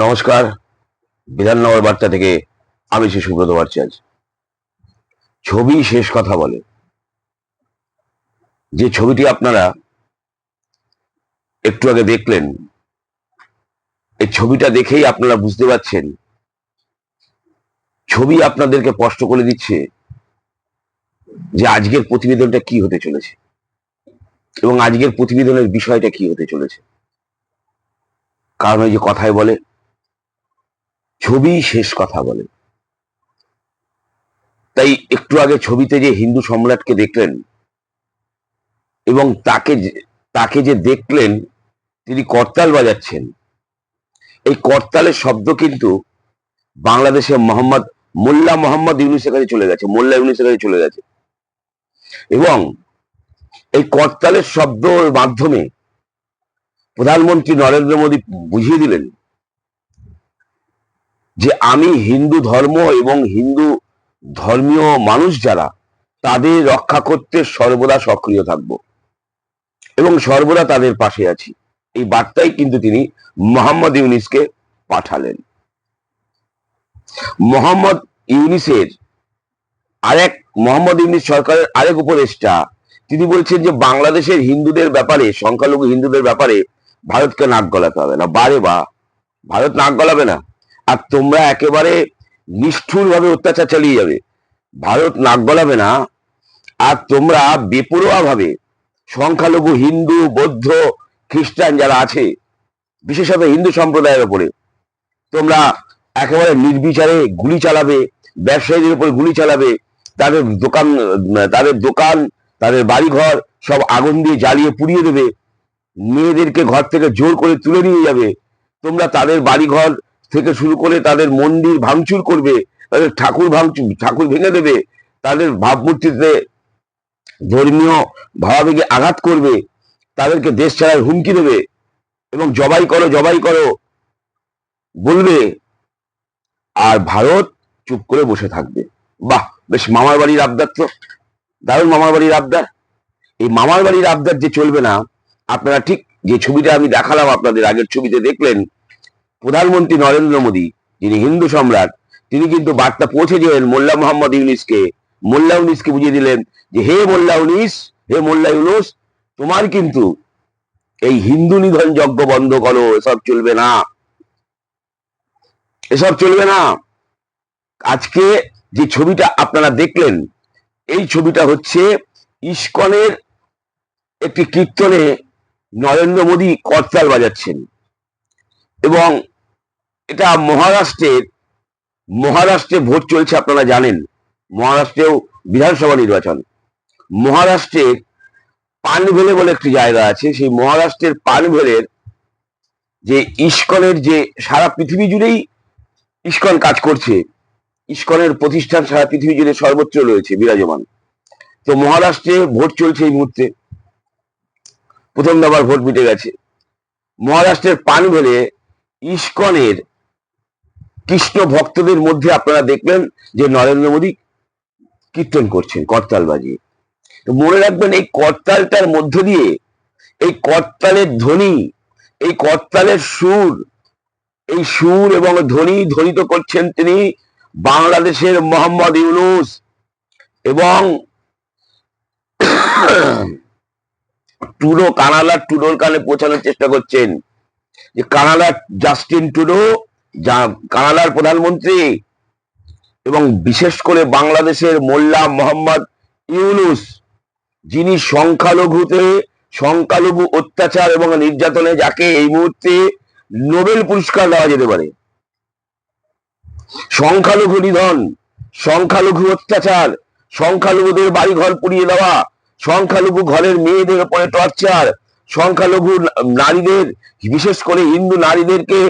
নমস্কার। বিধাননগর বার্তা থেকে আমি শ্রী সুব্রত ভট্টাচার্য। ছবি শেষ কথা বলে। যে ছবিটি আপনারা একটু আগে দেখলেন, এই ছবিটা দেখেই আপনারা বুঝতে পারছেন, ছবি আপনাদেরকে স্পষ্ট করে দিচ্ছে যে আজকের প্রতিবেদনটা কি হতে চলেছে এবং আজকের প্রতিবেদনের বিষয়টা কি হতে চলেছে। কারণ ওই যে কথায় বলে ছবি শেষ কথা বলে। তাই একটু আগে ছবিতে যে হিন্দু সম্রাটকে দেখলেন এবং তাকে তাকে যে দেখলেন, তিনি করতাল বাজাচ্ছেন। এই করতালের শব্দ কিন্তু বাংলাদেশে মোহাম্মদ মোল্লা মোহাম্মদ ইউনুসের কাছে চলে গেছে, মোল্লা ইউনুসের কাছে চলে গেছে। এবং এই করতালের শব্দের মাধ্যমে প্রধানমন্ত্রী নরেন্দ্র মোদী বুঝিয়ে দিলেন যে আমি হিন্দু ধর্ম এবং হিন্দু ধর্মীয় মানুষ যারা, তাদের রক্ষা করতে সর্বদা সক্রিয় থাকব। এবং সর্বদা তাদের পাশে আছি। এই বার্তাই কিন্তু তিনি মোহাম্মদ ইউনিসকে পাঠালেন। মোহাম্মদ ইউনিসের আরেক, মোহাম্মদ ইউনিস সরকারের আরেক উপদেষ্টা, তিনি বলছেন যে বাংলাদেশের হিন্দুদের ব্যাপারে, সংখ্যালঘু হিন্দুদের ব্যাপারে ভারতকে নাক গলাতে হবে না। বারে বা, ভারত নাক গলাবে না। আর তোমরা একেবারে নিষ্ঠুর ভাবে অত্যাচার চালিয়ে যাবে। ভারত নাক গলাবে না। আর তোমরা বেপরোয়া ভাবে সংখ্যালঘু, হিন্দু, বৌদ্ধ, খ্রিস্টান যারা আছে, বিশেষত হিন্দু সম্প্রদায়ের উপরে তোমরা একেবারে নির্বিচারে গুলি চালাবে, ব্যবসায়ীদের উপরে গুলি চালাবে, তাদের দোকান তাদের দোকান, তাদের বাড়িঘর সব আগুন দিয়ে জ্বালিয়ে পুড়িয়ে দেবে। মেয়েদেরকে ঘর থেকে জোর করে তুলে নিয়ে যাবে। তোমরা তাদের বাড়িঘর থেকে শুরু করে তাদের মন্দির ভাঙচুর করবে, তাদের ঠাকুর ভাঙচুর, ঠাকুর ভেঙে দেবে, তাদের ভাবমূর্তিতে ধর্মীয় ভাবাবেগে আঘাত করবে, তাদেরকে দেশ ছাড়ার হুমকি দেবে এবং জবাই করো জবাই করো বলবে, আর ভারত চুপ করে বসে থাকবে। বাহ, বেশ মামার বাড়ির আবদার তো, দারুণ মামার বাড়ির আবদার। এই মামার বাড়ির আবদার যে চলবে না, আপনারা ঠিক যে ছবিটা আমি দেখালাম আপনাদের আগের ছবিতে দেখলেন প্রধানমন্ত্রী নরেন্দ্র মোদী, যিনি হিন্দু সম্রাট, তিনি কিন্তু বার্তা পৌঁছে দিলেন মোল্লা মোহাম্মদ ইউনিসকে। মোল্লা ইউনিসকে বুঝিয়ে দিলেন যে, হে মোল্লা ইউনিস, হে মোল্লা ইউনুস, তোমার কিন্তু এই হিন্দু নিধন যজ্ঞ বন্ধ করো, এসব চলবে না। এসব চলবে না। আজকে যে ছবিটা আপনারা দেখলেন, এই ছবিটা হচ্ছে ইস্কনের একটি কীর্তনে নরেন্দ্র মোদী করতাল বাজাচ্ছেন। এবং এটা মহারাষ্ট্রের, মহারাষ্ট্রে ভোট চলছে আপনারা জানেন। মহারাষ্ট্রেও বিধানসভা নির্বাচন। মহারাষ্ট্রের পানভেলে বলে একটি জায়গা আছে। সেই মহারাষ্ট্রের পানভেলের যে ইস্কনের যে সারা পৃথিবী জুড়েই ইস্কন কাজ করছে, ইস্কনের প্রতিষ্ঠান সারা পৃথিবী জুড়ে সর্বোচ্চ রয়েছে, বিরাজমান। তো মহারাষ্ট্রে ভোট চলছে এই মুহূর্তে। প্রথম দফার ভোট মিটে গেছে। মহারাষ্ট্রের পানভেলে ইস্কনের কৃষ্ণ ভক্তদের মধ্যে আপনারা দেখলেন যে নরেন্দ্র মোদী কীর্তন করছেন করতাল বাজিয়ে মনে রাখবেন, এই করতালটার মধ্য দিয়ে এই করতালের ধ্বনি, এই করতালের সুর, এই সুর এবং ধ্বনি ধ্বনিত করছেন তিনি বাংলাদেশের মোহাম্মদ ইউনুস এবং টুডো, কানাডার টুডোর কানে পৌঁছানোর চেষ্টা করছেন যে কানাডার জাস্টিন টুডো যা কানাডার প্রধানমন্ত্রী এবং বিশেষ করে বাংলাদেশের মোল্লা মোহাম্মদ ইউনুস, যিনি সংখ্যালঘুতে সংখ্যালঘু অত্যাচার এবং নির্যাতনে যাকে এই মুহূর্তে নোবেল পুরস্কার দেওয়া যেতে পারে। সংখ্যালঘু নিধন, সংখ্যালঘু অত্যাচার, সংখ্যালঘুদের বাড়ি ঘর পুড়িয়ে দেওয়া, সংখ্যালঘু ঘরের মেয়েদের উপরে টর্চার সংখ্যালঘু নারীদের, বিশেষ করে হিন্দু নারীদেরকে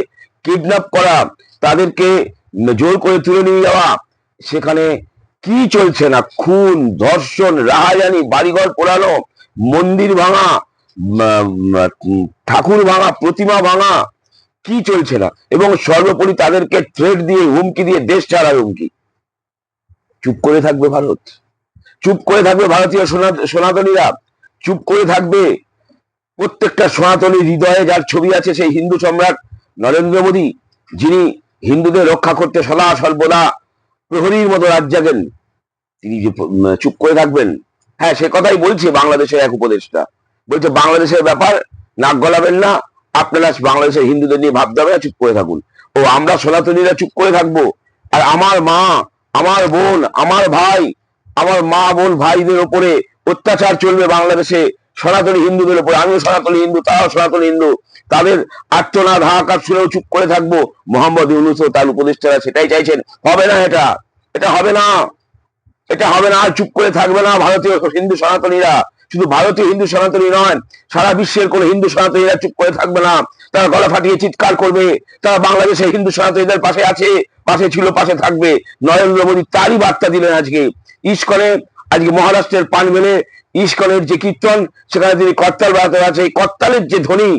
কিডন্যাপ করা, তাদেরকে জোর করে তুলে নিয়ে যাওয়া, সেখানে কি চলছে না? খুন, ধর্ষণ, রাহাজানি, বাড়িঘর পোড়ানো, মন্দির ভাঙা ঠাকুর ভাঙা, প্রতিমা ভাঙা, কি চলছে না? এবং সর্বোপরি তাদেরকে থ্রেড দিয়ে, হুমকি দিয়ে, দেশ ছাড়ার হুমকি। চুপ করে থাকবে ভারত। চুপ করে থাকবে ভারতীয় সনা- সনাতনীরা। চুপ করে থাকবে প্রত্যেকটা সনাতনী হৃদয়ে, যার ছবি আছে, সেই হিন্দু সম্রাট নরেন্দ্র মোদী, যিনি হিন্দুদের রক্ষা করতে সদা সর্বদা প্রহরীর মতো রাত জাগেন তিনি যে চুপ করে থাকবেন। হ্যাঁ সে কথাই বলছে বাংলাদেশের এক উপদেষ্টা। বলছে, বাংলাদেশের ব্যাপার, নাক গলাবেন না, আপনারা বাংলাদেশের হিন্দুদের নিয়ে ভাবতে হবে চুপ করে থাকুন। ও, আমরা সনাতনীরা চুপ করে থাকব। আর আমার মা, আমার বোন, আমার ভাই, আমার মা, বোন, ভাইদের ওপরে অত্যাচার চলবে বাংলাদেশে। সনাতনী হিন্দুদের উপরে আমিও সনাতনী হিন্দু, তারাও সনাতনী হিন্দু। তাদের আর্তনাদ, হাহাকার শুনেও চুপ করে থাকব। মোহাম্মদ ইউনুস ও তার উপদেষ্টারা সেটাই চাইছেন। হবে না এটা। এটা হবে না। এটা হবে না। চুপ করে থাকবে না ভারতীয় হিন্দু সনাতনীরা। শুধু ভারতীয় হিন্দু সনাতনী নয়, সারা বিশ্বের কোন হিন্দু সনাতনীরা চুপ করে থাকবে না। তারা গলা ফাটিয়ে চিৎকার করবে। তারা বাংলাদেশের হিন্দু সনাতনীদের পাশে আছে, পাশে ছিল, পাশে থাকবে। নরেন্দ্র মোদী তারই বার্তা দিলেন আজকে। ইস্কনে আজকে মহারাষ্ট্রের পানবেলে ইস্কনের যে কীর্তন, সেখানে তিনি করতাল বাড়াতে আছে এই করতালের যে ধ্বনি,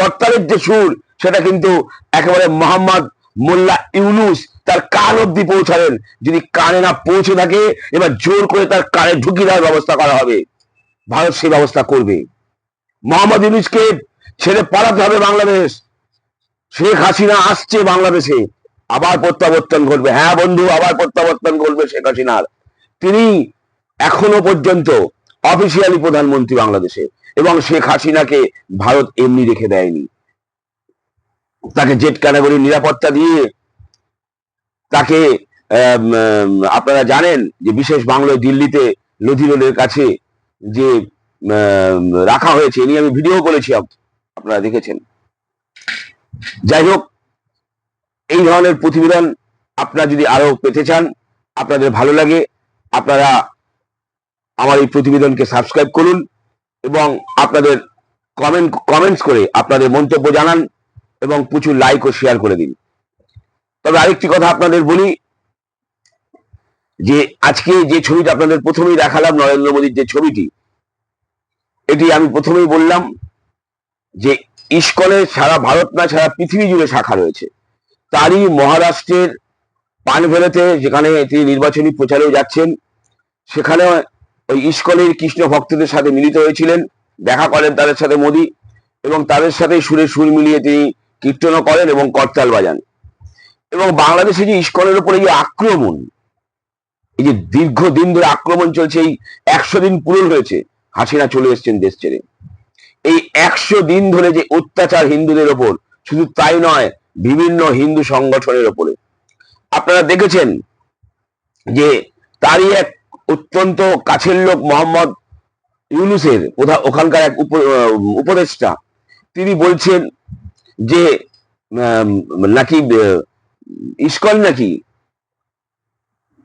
করতালের যে সুর, সেটা কিন্তু একেবারে মোহাম্মদ মোল্লা ইউনুস তার কান অব্দি পৌঁছালেন। যদি কানে না পৌঁছে থাকে, এবার জোর করে তার কানে ঢুকিয়ে দেওয়ার ব্যবস্থা করা হবে। ভারত সেই ব্যবস্থা করবে। মোহাম্মদ ইউনুসকে ছেড়ে পালাতে হবে বাংলাদেশ। শেখ হাসিনা আসছে বাংলাদেশে। আবার প্রত্যাবর্তন করবে হ্যাঁ বন্ধু, আবার প্রত্যাবর্তন করবে শেখ হাসিনার। তিনি এখনও পর্যন্ত অফিসিয়ালি প্রধানমন্ত্রী বাংলাদেশে এবং শেখ হাসিনাকে ভারত এমনি রেখে দেয়নি। তাকে জেট ক্যাটাগরির নিরাপত্তা দিয়ে তাকে আপনারা জানেন যে বিশেষ বাংলায় দিল্লিতে লোধি রোডের কাছে যে রাখা হয়েছে, এ নিয়ে আমি ভিডিও করেছি আপনারা দেখেছেন। যাই হোক, এই ধরনের প্রতিবেদন আপনারা যদি আরও পেতে চান, আপনাদের ভালো লাগে, আপনারা আমার এই প্রতিবেদনকে সাবস্ক্রাইব করুন এবং আপনাদের কমেন্ট কমেন্টস করে আপনাদের মন্তব্য জানান এবং প্রচুর লাইক ও শেয়ার করে দিন। তবে আরেকটি কথা আপনাদের বলি, যে আজকে যে ছবিটা আপনাদের প্রথমেই দেখালাম নরেন্দ্র মোদীর যে ছবিটি, এটি আমি প্রথমেই বললাম যে ইস্কনের সারা ভারত না, সারা পৃথিবী জুড়ে শাখা রয়েছে। তারই মহারাষ্ট্রের পানভেলেতে যেখানে তিনি নির্বাচনী প্রচারেও যাচ্ছেন সেখানে ওই ইস্কনের কৃষ্ণ ভক্তদের সাথে মিলিত হয়েছিলেন, দেখা করেন তাদের সাথে মোদী, এবং তাদের সাথে সুরে সুর মিলিয়ে তিনি কীর্তনও করেন এবং করতাল বাজান। এবং বাংলাদেশে যে ইস্কনের উপরে যে আক্রমণ, এই যে দীর্ঘদিন ধরে আক্রমণ চলছে, এই একশো দিন পূরণ হয়েছে, হাসিনা চলে এসছেন দেশ ছেড়ে। এই একশো দিন ধরে যে অত্যাচার হিন্দুদের ওপর, শুধু তাই নয়, বিভিন্ন হিন্দু সংগঠনের ওপরে। আপনারা দেখেছেন যে তারই এক অত্যন্ত কাছের লোক মোহাম্মদ ইউনুসের ওখানকার এক উপ- উপদেষ্টা। তিনি বলছেন যে নাকি আহ, ইস্কন নাকি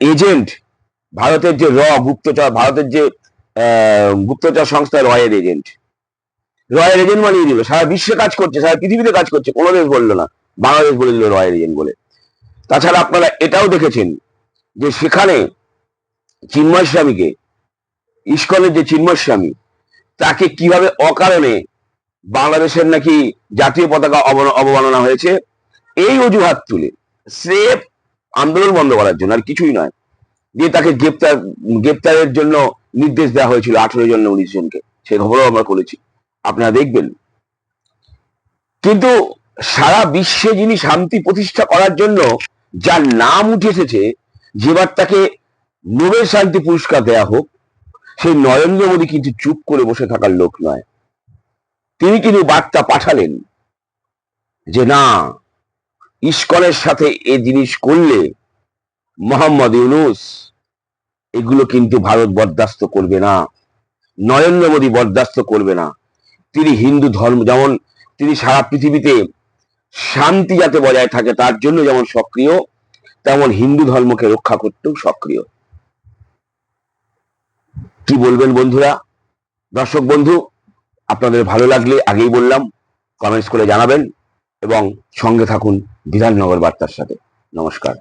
এজেন্ট ভারতের যে র গুপ্তচর ভারতের যে গুপ্তচর সংস্থা রয়ের এজেন্ট। রয়ের এজেন্ট বানিয়ে দিল সারা বিশ্বে কাজ করছে সারা পৃথিবীতে কাজ করছে। কোনো দেশ বলল না। বাংলাদেশ বলে দিল রয়ের এজেন্ট বলে। তাছাড়া আপনারা এটাও দেখেছেন যে সেখানে চিন্ময় স্বামীকে, ইস্কনের যে চিন্ময় স্বামী, তাকে কীভাবে অকারণে বাংলাদেশের নাকি জাতীয় পতাকা অবমাননা হয়েছে, এই অজুহাত তুলে স্রেফ আন্দোলন বন্ধ করার জন্য আর কিছুই নয়। দিয়ে তাকে গ্রেপ্তার, গ্রেপ্তারের জন্য নির্দেশ দেওয়া হয়েছিল আঠেরো জন উনিশ জনকে। সে খবরও আমরা করেছি। আপনারা দেখবেন। কিন্তু সারা বিশ্বে যিনি শান্তি প্রতিষ্ঠা করার জন্য যার নাম উঠে এসেছে যেবার তাকে নোবেল শান্তি পুরস্কার দেয়া হোক, সেই নরেন্দ্র মোদী কিন্তু চুপ করে বসে থাকার লোক নয়। তিনি কিন্তু বার্তা পাঠালেন যে, না, ইস্কনের সাথে এ জিনিস করলে মোহাম্মদ ইউনুস এগুলো কিন্তু ভারত বরদাস্ত করবে না, নরেন্দ্র মোদী বরদাস্ত করবে না। তিনি হিন্দু ধর্ম, যেমন তিনি সারা পৃথিবীতে শান্তি যাতে বজায় থাকে, তার জন্য যেমন সক্রিয়, তেমন হিন্দু ধর্মকে রক্ষা করতেও সক্রিয়। কি বলবেন বন্ধুরা? দর্শক বন্ধু, আপনাদের ভালো লাগলে আগেই বললাম কমেন্টস করে জানাবেন এবং সঙ্গে থাকুন বিধাননগর বার্তার সাথে। নমস্কার।